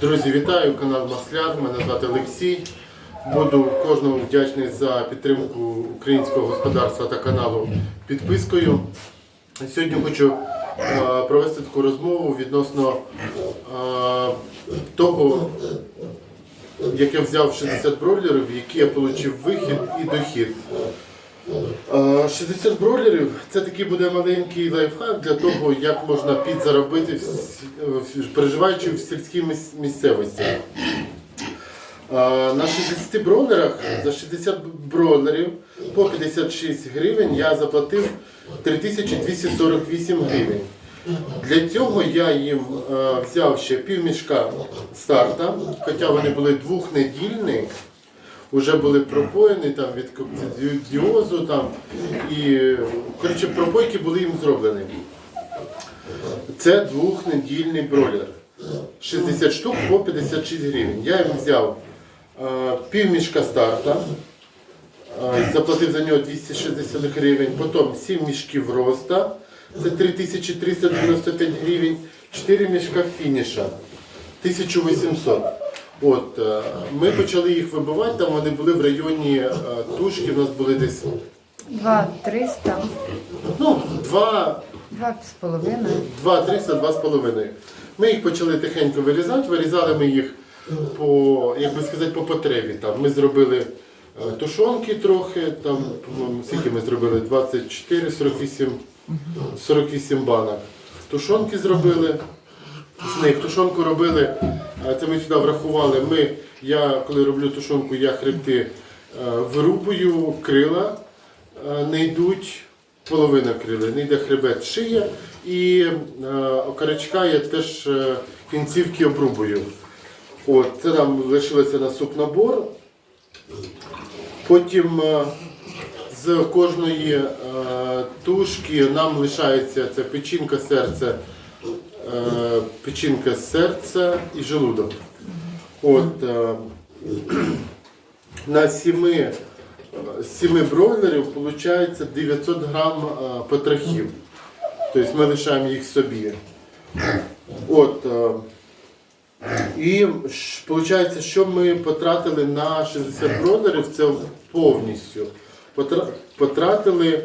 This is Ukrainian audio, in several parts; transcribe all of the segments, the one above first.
Друзі, вітаю! Канал Масляр. Мене звати Олексій. Буду кожному вдячний за підтримку українського господарства та каналу підпискою. Сьогодні хочу е, провести таку розмову відносно е, того, як я взяв 60 бройлерів, які я отримав вихід і дохід. Е, 60 бройлерів це такий буде маленький лайфхак для того, як можна підзаробити, переживаючи в сільській місцевості. На 60 бройлерах за 60 бройлерів по 56 гривень я заплатив 3248 гривень. Для цього я їм взяв ще півмішка старта, хоча вони були двохнедільні, вже були пропоєні там від кокцидіозу там і коротше пропойки були їм зроблені. Це двохнедільний бройлер. 60 штук по 56 гривень. Я їм взяв е, півмішка старта, е, заплатив за нього 260 гривень, потім 7 мішків роста, це 3395 гривень, 4 мішка фініша, 1800. От, е, ми почали їх вибивати, там вони були в районі е, тушки, у нас були десь Два триста, ну, 2, два з половиною. 2 300, 2,5. Ми їх почали тихенько вирізати, вирізали ми їх по, як би сказати, по потребі. Там ми зробили е, тушонки трохи, там, по-моєму, скільки ми зробили? 24, 48, 48 банок. Тушонки зробили. З них тушонку робили, це ми сюди врахували. Ми, я коли роблю тушонку, я хребти е, вирубую, крила е, не йдуть, половина крила, не йде хребет, шия і е, окорочка я теж кінцівки обрубую. От, це нам лишилося на супнабор. Потім з кожної тушки нам лишається це печінка, серце, печінка, серце і желудок. От, е, на сіми, з сіми бройлерів виходить 900 грам е, потрохів. Тобто ми лишаємо їх собі. От, е, і виходить, що ми потратили на 60 бройлерів, це повністю. Потратили.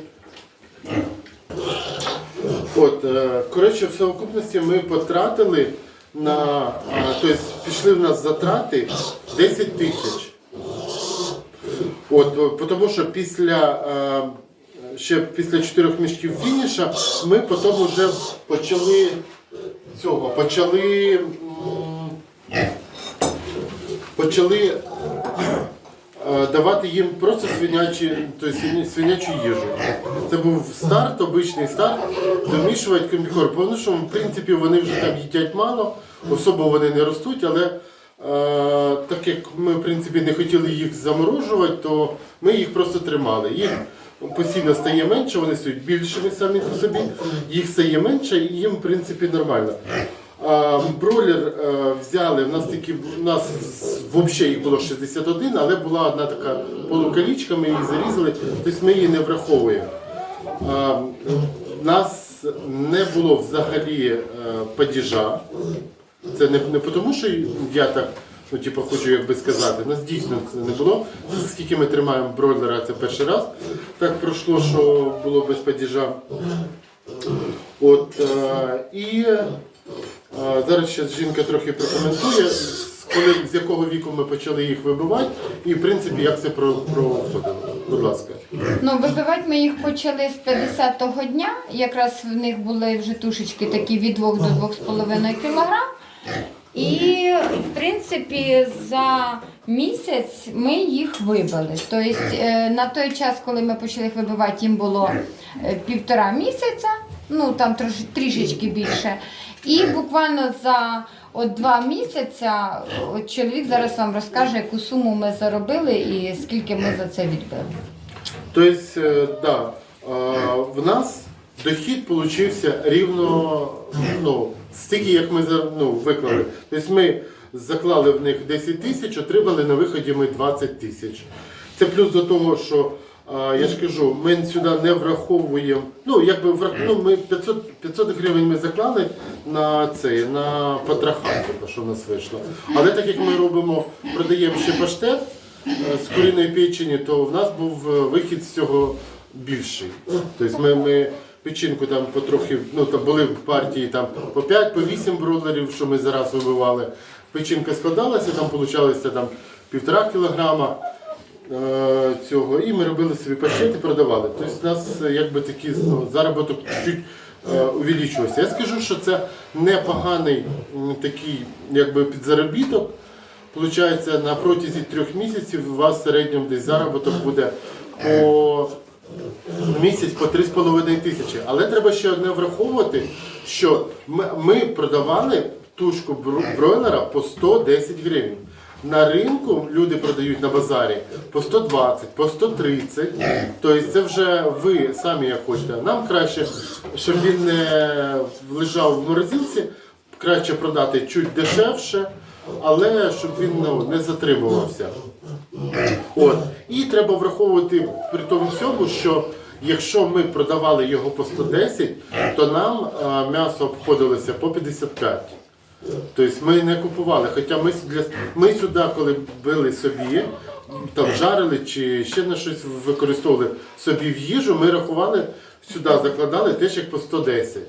От, е, коротше, в совокупності ми потратили на. Тобто пішли в нас затрати 10 тисяч. От, тому що після е, ще після чотирьох мішків фініша ми потім вже почали цього, почали. Почали е, давати їм просто свинячі, тобто свиня- свинячу їжу. Це був старт, обичний старт, домішувати комбікорм. Тому що, в принципі, вони вже там їдять мало, особо вони не ростуть, але е, так як ми в принципі не хотіли їх заморожувати, то ми їх просто тримали. Їх постійно стає менше, вони стають більшими самі по собі, їх стає менше і їм в принципі нормально. А, Бройлер е, взяли, в нас такі, в нас взагалі їх було 61, але була одна така полукалічка, ми її зарізали, тобто ми її не враховуємо. А, в нас не було взагалі е, падіжа. Це не, не тому, що я так ну, типу, хочу якби сказати. У нас дійсно це не було. Скільки ми тримаємо бройлера, це перший раз. Так пройшло, що було без падіжа. От, е, і зараз ще жінка трохи прокоментує, коли, з якого віку ми почали їх вибивати, і в принципі як це про- проходило. Будь ласка. Ну, вибивати ми їх почали з 50-го дня. Якраз в них були вже тушечки такі від 2 до 2,5 кг. І, в принципі, за місяць ми їх вибили. Тобто, е, на той час, коли ми почали їх вибивати, їм було е, півтора місяця, ну там трішечки більше. І буквально за от два місяця от чоловік зараз вам розкаже, яку суму ми заробили і скільки ми за це відбили. Тобто, е, да, е, в нас дохід получився рівно ну, стільки, як ми ну, виклали. Тобто ми заклали в них 10 тисяч, отримали на виході ми 20 тисяч. Це плюс до того, що А, я ж кажу, ми сюди не враховуємо. Ну, якби врах... ну, ми 500, 500 гривень ми заклали на це, на потраха, типу, що в нас вийшло. Але так як ми робимо, продаємо ще паштет е, з куріної печені, то в нас був е, вихід з цього більший. Тобто ми, ми печінку там потрохи, ну там були в партії там по 5, по 8 бройлерів, що ми зараз вибивали. Печінка складалася, там получалося там півтора кілограма цього, і ми робили собі паштет і продавали. Тобто у нас е, якби такий ну, заробіток чуть е, увеличувався. Я скажу, що це непоганий такий якби підзаробіток. Получається, на протязі трьох місяців у вас в середньому десь заробіток буде по місяць по 3,5 тисячі. Але треба ще одне враховувати, що ми продавали тушку бройлера по 110 гривень. На ринку люди продають на базарі по 120, по 130. Тобто це вже ви самі як хочете. Нам краще, щоб він не лежав в морозилці, краще продати чуть дешевше, але щоб він ну, не затримувався. От. І треба враховувати при тому всьому, що якщо ми продавали його по 110, то нам м'ясо обходилося по 55. Тобто ми не купували. Хоча ми, для, ми сюди, коли били собі, там жарили чи ще на щось використовували собі в їжу, ми рахували, сюди закладали теж як по 110.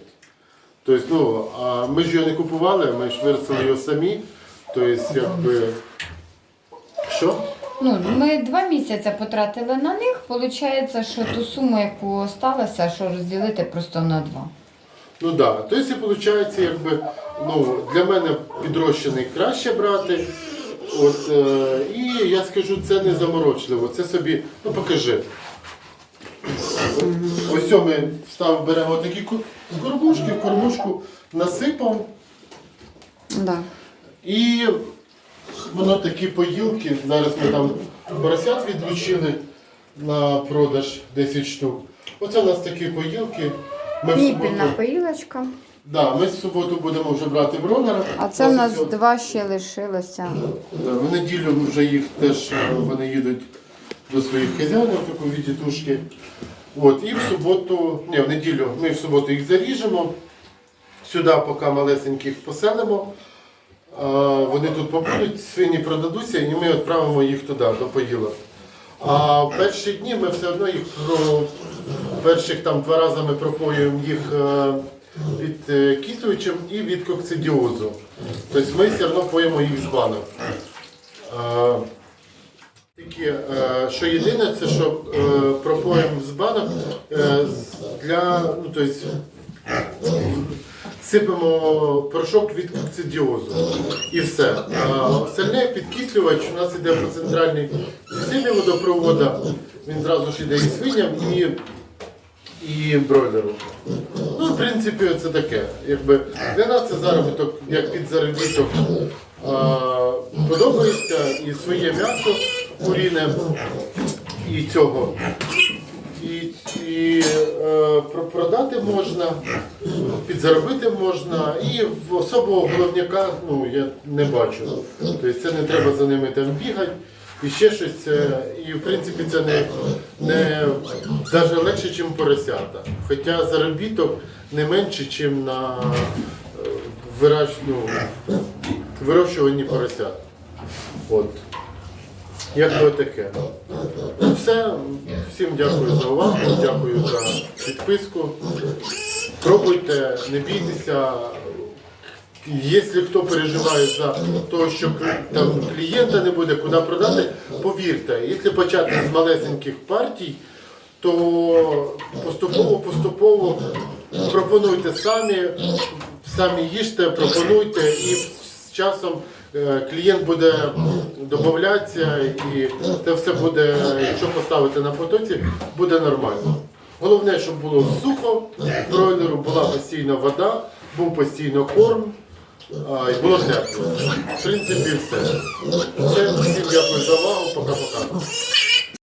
Тобто, ну, а ми ж його не купували, ми ж виростили його самі. Тобто, якби. Що? Ну, ми два місяці потратили на них. Получається, що ту суму, яку сталося, що розділити просто на два. Ну так. Да. Тобто, виходить, якби, ну, для мене підрощений краще брати. От, е, і я скажу, це не заморочливо. Це собі, ну покажи. Ось ми став, беремо такі кормушки, кормушку насипав. Да. І воно такі поїлки. Зараз ми там поросят відлучили на продаж 10 штук. Оце у нас такі поїлки. Ми в Ніпільна суботу, поїлочка. да, ми в суботу будемо вже брати бронера. А це в нас Ось цього- два ще лишилося. Да, В неділю вже їх теж е, вони їдуть до своїх хазяїнів, таку від тітушки. От, і в суботу, ні, в неділю ми в суботу їх заріжемо. Сюди поки малесеньких поселимо. Е, Вони тут побудуть, свині продадуться, і ми відправимо їх туди, до поїла. А в перші дні ми все одно їх про перших там два рази ми пропоюємо їх е, від е, і від коксидіозу. Тобто ми все одно поїмо їх з банок. Е, е, що єдине, це що е, пропоїм з банок для, ну, тобто, сипемо порошок від коксидіозу і все. Остальне підкислювач у нас іде по центральній системі водопроводу. Він зразу ж іде і свиням, і, і бройлеру. Ну, в принципі, це таке. Якби для нас це заробіток, як підзаробіток. А, подобається і своє м'ясо куріне, і цього. І, і е, продати можна, підзаробити можна, і в особого головняка ну, я не бачу. Тобто це не треба за ними там бігати. І ще щось, і в принципі це не, не навіть легше, ніж поросята. Хоча заробіток не менше, ніж на е, ну, вирощуванні поросят. От. Як би таке. Все. Всім дякую за увагу, дякую за підписку. Пробуйте, не бійтеся. Якщо хто переживає за те, що там клієнта не буде, куди продати, повірте, якщо почати з малесеньких партій, то поступово-поступово пропонуйте самі, самі їжте, пропонуйте і з часом е, клієнт буде додатися і це все буде, якщо поставити на потоці, буде нормально. Головне, щоб було сухо, бройлеру була постійна вода, був постійно корм. А, було тепло. В принципі. Все, всім дякую за увагу, пока-пока.